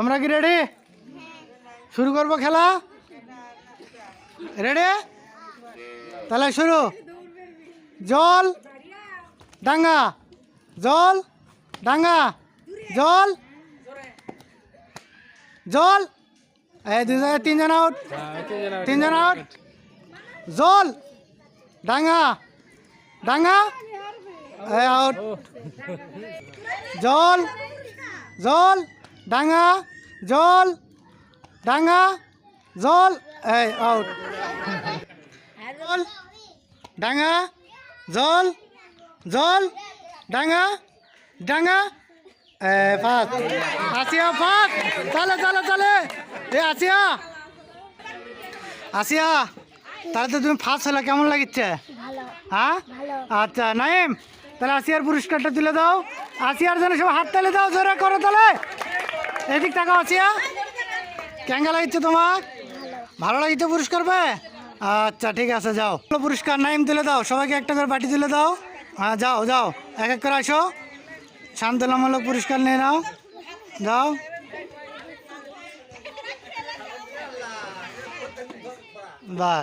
তোমরা কি রেডি শুরু করব খেলা? রেডি তাহলে শুরু। জল, ডাঙ্গা। জল ডাঙ্গা। জল জল। এই জায়গায় তিনজন আউট তিনজন আউট জল, ডাঙ্গা। ডাঙ্গা আউট জল জল। ডাঙ্গা জল ডাঙ্গা জল এই আউট জল ডাঙ্গা জল জল ডাঙা ডাঙা এ ফাঁক আসিয়া ফাঁক চলে চলে চলে। এ আসিয়া। আসিয়া। তাহলে তো তুমি ফার্স্ট হলে কেমন লাগিচ্ছে? হ্যাঁ? আচ্ছা নাইম তাহলে আসিয়ার পুরস্কারটা তুলে দাও। আসিয়ার জন্য সব হাত তালে দাও জোরে করো তাহলে এদিক টাকা আসিয়া কেঙ্গা লাগিচ্ছে তোমার? ভালো লাগিচ্ছে পুরস্কার পায়? আচ্ছা ঠিক আছে, যাও। পুরস্কার নাইম তুলে দাও। সবাইকে একটা করে বাটি তুলে দাও। হ্যাঁ যাও যাও। এক এক করে আসো। শান্তনামূলক পুরস্কার নিয়ে নাও। যাও বাস